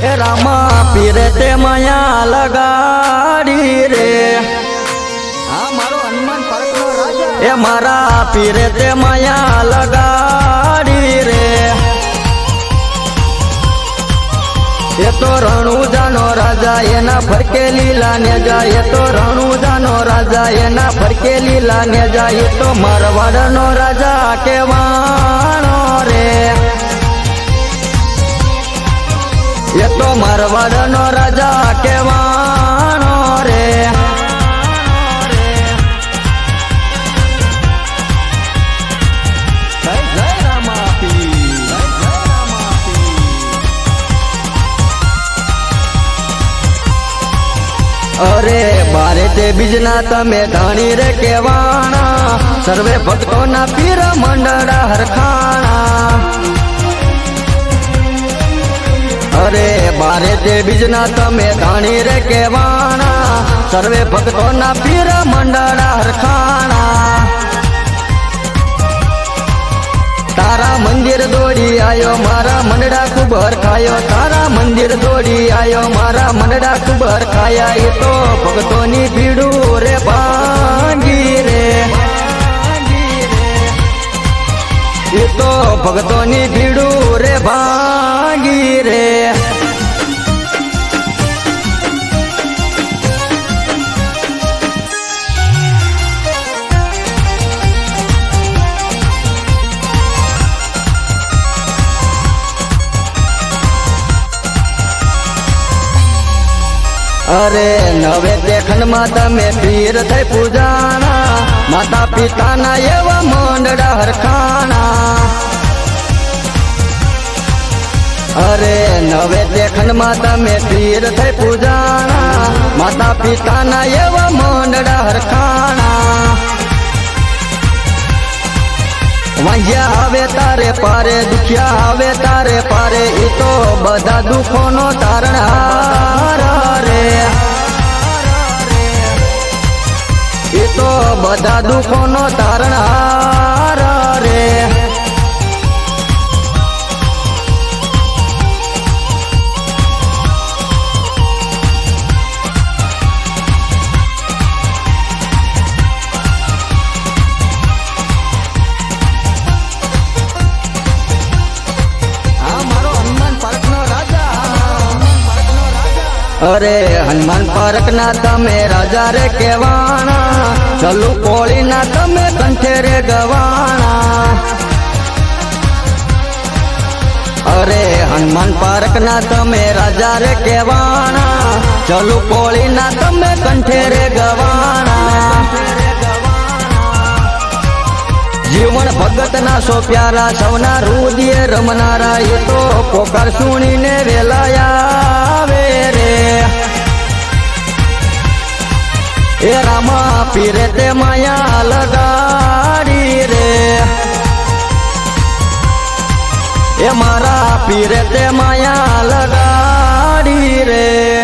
એ રામા પીરે તે માયા લગાડી રે. એ મારા પીરે તે માયા લગાડી રે. એ તો રણુજાનો રાજા એના ફરકે લીલા ને જાય એ તો રણુજાનો રાજા એના ફરકે લીલા ને જાય એ તો મારવાડનો રાજા કેવાણો તો મારવાડનો રાજા કેવાનો રે. અરે બારે તે બીજના તમે ધણી રે કેવાણા સર્વે ભક્તોના પીર મંડળ હરખાણા. અરે બારે તે બીજના તમે ધાણી રે કેવાણા. સર્વે ભક્તોના પીર મંડળા હરખાણા. તારા મંદિર દોડી આયો, મારા મંડળા ખૂબ હરખાયો. તારા મંદિર દોડી આયો, મારા મંડળા ખૂબ હરખાયા. એ તો ભક્તોની ભીડું રે ભાંગી રે. એ તો ભક્તોની ભીડું રે ભાંગી રે. અરે નવે તે ખંડમાં તમે પીર થઈ પૂજાના માતા પિતાના એવા મંડળા હરખાણા. અરે નવે તે ખંડમાં તમે પીર થઈ પૂજાના માતા પિતાના એવા મંડળા હરખાણા. વાંજ્યા આવે તારે પારે, દુખ્યા આવે તારે પારે એ તો બધા દુઃખોનો તારણ હાર તો બધા દુઃખોનો તારણ અરે હનુમાન પાર્ક ના તમે રાજા રે કેવાણા ચલુ કોળી ના તમે કંઠે રે ગવાણા. અરે હનુમાન પાર્ક ના તમે રાજા રે કેવાણા ચલુ કોળી ના તમે કંઠે રે ગવાણા. જીવન ભગત ના સો પ્યારા, સૌના રુદિયે રમનારા, એ તો પોકાર સુણીને વેલાયા. એ રામા પીરે તે માયા લગાડી રે. એ મારા પીરે તે માયા લગાડી રે.